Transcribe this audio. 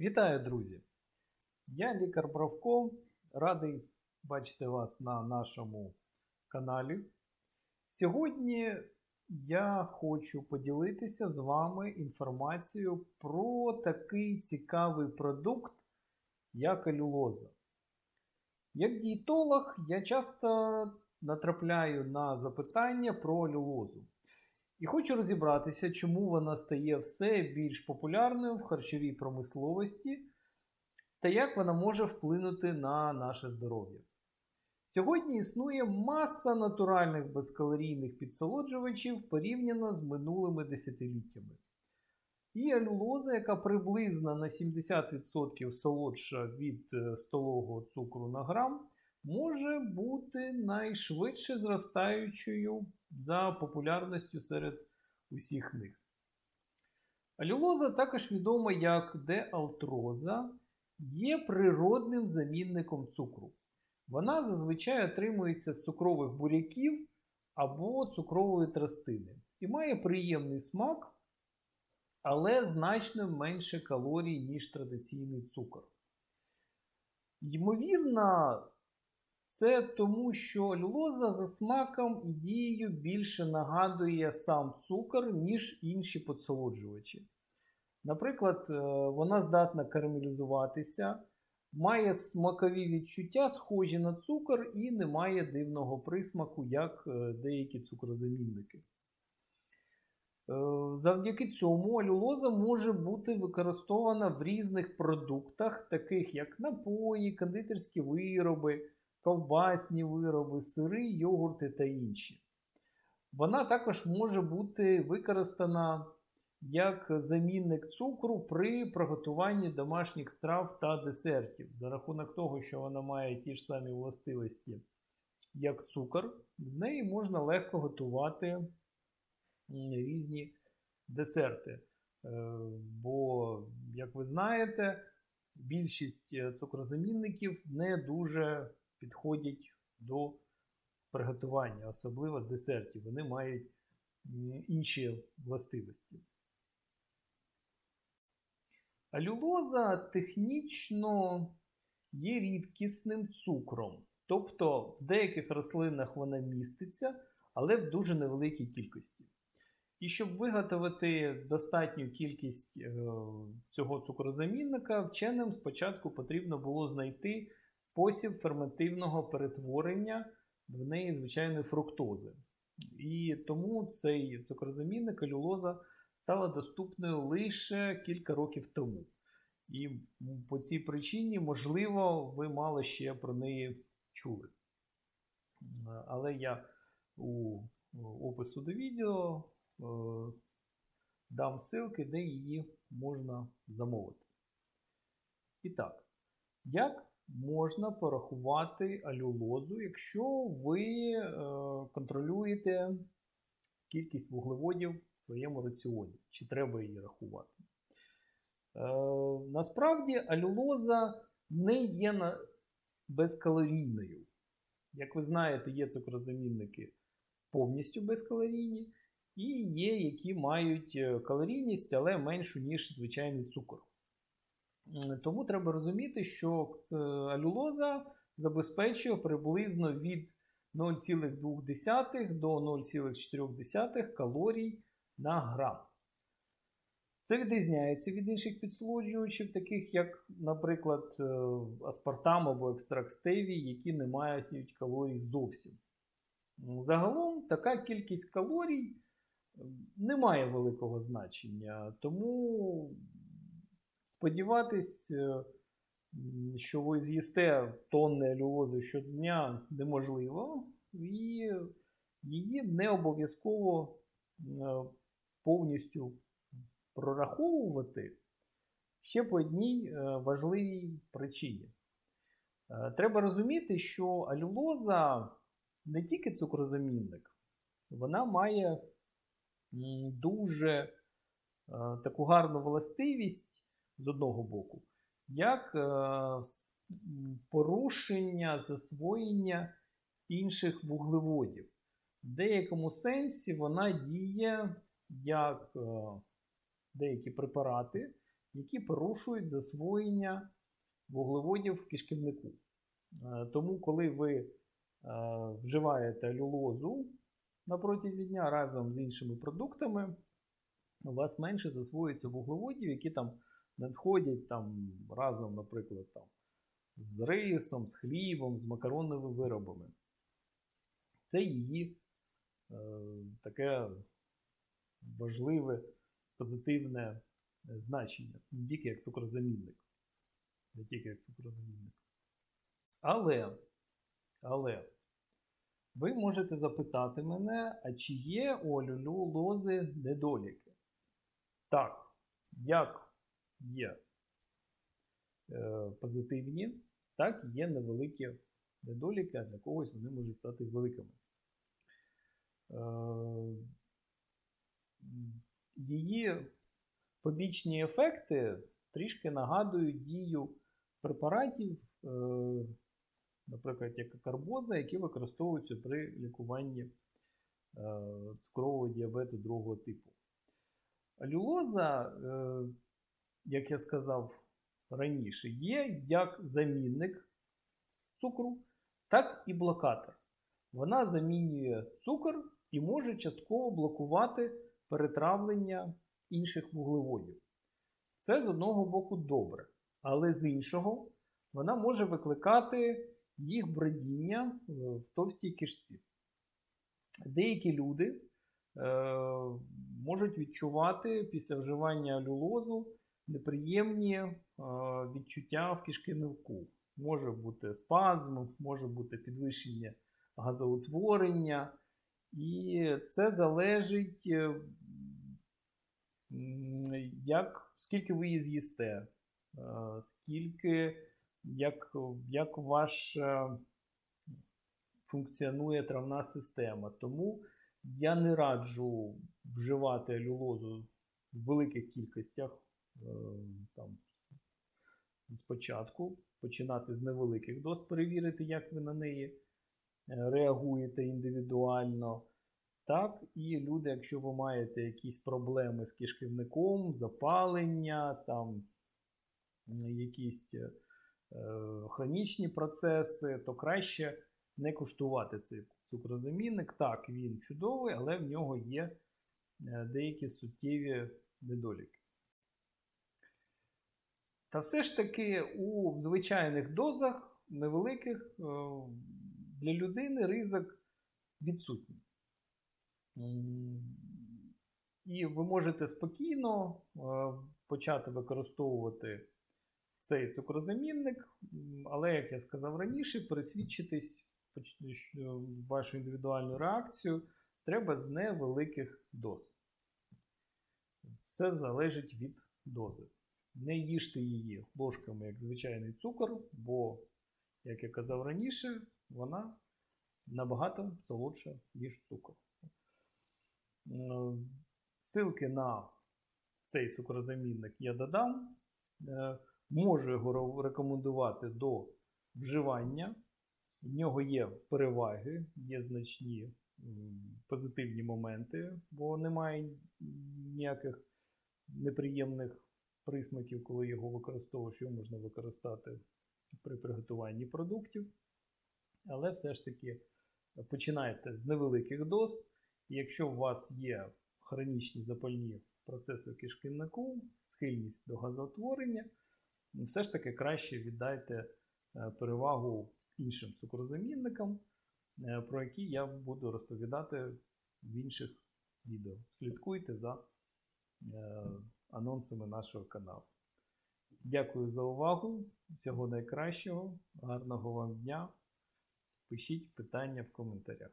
Вітаю, друзі! Я лікар Бравко. Радий бачити вас на нашому каналі. Сьогодні я хочу поділитися з вами інформацією про такий цікавий продукт, як алюлоза. Як дієтолог, я часто натрапляю на запитання про алюлозу. І хочу розібратися, чому вона стає все більш популярною в харчовій промисловості та як вона може вплинути на наше здоров'я. Сьогодні існує маса натуральних безкалорійних підсолоджувачів порівняно з минулими десятиліттями. І алюлоза, яка приблизно на 70% солодша від е, столового цукру на грам, може бути найшвидше зростаючою за популярністю серед усіх них. Алюлоза, також відома як деалтроза, є природним замінником цукру. Вона зазвичай отримується з цукрових буряків або цукрової тростини і має приємний смак, але значно менше калорій, ніж традиційний цукор. Ймовірно, це тому, що алюлоза за смаком і дією більше нагадує сам цукор, ніж інші підсолоджувачі. Наприклад, е, вона здатна карамелізуватися, має смакові відчуття, схожі на цукор, і не має дивного присмаку, як е, деякі цукрозамінники. Е, завдяки цьому алюлоза може бути використована в різних продуктах, таких як напої, кондитерські вироби ковбасні вироби, сири, йогурти та інші. Вона також може бути використана як замінник цукру при приготуванні домашніх страв та десертів. За рахунок того, що вона має ті ж самі властивості, як цукор, з неї можна легко готувати різні десерти. Е, бо, як ви знаєте, більшість е, цукрозамінників не дуже підходять до приготування, особливо десертів. Вони мають інші властивості. Алюлоза технічно є рідкісним цукром. Тобто в деяких рослинах вона міститься, але в дуже невеликій кількості. І щоб виготовити достатню кількість е, цього цукрозамінника, вченим спочатку потрібно було знайти спосіб ферментивного перетворення в неї звичайної фруктози. І тому цей цукрозамінник алюлоза стала доступною лише кілька років тому. І по цій причині, можливо, ви мало ще про неї чули. Але я у опису до відео е, дам ссылки, де її можна замовити. І так, як можна порахувати алюлозу, якщо ви е, контролюєте кількість вуглеводів в своєму раціоні, чи треба її рахувати. Е, насправді алюлоза не є безкалорійною. Як ви знаєте, є цукрозамінники повністю безкалорійні, і є, які мають е, калорійність, але меншу, ніж звичайний цукор. Тому треба розуміти, що алюлоза забезпечує приблизно від 0,2 до 0,4 калорій на грам. Це відрізняється від інших підсолоджувачів, таких як, наприклад, е, аспартам або екстракт стевії, які не мають калорій зовсім. Загалом така кількість калорій не має великого значення, тому Сподіватись, е, що ви з'їсте тонни алюлози щодня неможливо, і її не обов'язково е, повністю прораховувати ще по одній е, важливій причині. Треба розуміти, що алюлоза не тільки цукрозамінник, вона має дуже таку гарну властивість з одного боку, як е, порушення засвоєння інших вуглеводів. В деякому сенсі вона діє як е, деякі препарати, які порушують засвоєння вуглеводів в кишківнику. Е, Тому, коли ви вживаєте алюлозу на протязі дня разом з іншими продуктами, у вас менше засвоюється вуглеводів, які там надходять там, разом, наприклад, там, з рисом, з хлібом, з макаронними виробами. Це її е, таке важливе позитивне е, значення, не тільки як цукрозамінник. Не тільки як цукрозамінник. Але, але ви можете запитати мене, а чи є у алюлози недоліки? Так, як є е, позитивні, так є невеликі недоліки, а для когось вони можуть стати великими. Е, її побічні ефекти трішки нагадують дію препаратів, е, наприклад, як карбоза, які використовуються при лікуванні цукрового діабету другого типу. Алюлоза, як я сказав раніше, є як замінник цукру, так і блокатор. Вона замінює цукор і може частково блокувати перетравлення інших вуглеводів. Це з одного боку добре, але з іншого вона може викликати їх бродіння в товстій кишці. Деякі люди е, можуть відчувати після вживання алюлозу неприємні е, відчуття в кишківнику. Може бути спазм, може бути підвищення газоутворення. І це залежить, е, як, скільки ви її з'їсте, е, скільки, як, як ваша функціонує травна система. Тому я не раджу вживати алюлозу в великих кількостях там, спочатку, починати з невеликих доз, перевірити, як ви на неї реагуєте індивідуально. Так, і люди, якщо ви маєте якісь проблеми з кишківником, запалення, там якісь е, хронічні процеси, то краще не куштувати цей цукрозамінник. Так, він чудовий, але в нього є деякі суттєві недоліки. Та все ж таки у звичайних дозах, невеликих, для людини ризик відсутній. І ви можете спокійно почати використовувати цей цукрозамінник, але, як я сказав раніше, пересвідчитись вашу індивідуальну реакцію треба з невеликих доз. Це залежить від дози. Не їжте її ложками, як звичайний цукор, бо, як я казав раніше, вона набагато солодша, ніж цукор. Ссылки на цей цукрозамінник я додам. Можу його рекомендувати до вживання. В нього є переваги, є значні позитивні моменти, бо немає ніяких неприємних присмаків, коли його використовуєш, його можна використати при приготуванні продуктів. Але все ж таки починайте з невеликих доз. Якщо у вас є хронічні запальні процеси кишківнику, схильність до газоутворення, все ж таки краще віддайте перевагу іншим цукрозамінникам, про які я буду розповідати в інших відео. Слідкуйте за анонсами нашого каналу. Дякую за увагу. Всього найкращого, гарного вам дня. Пишіть питання в коментарях.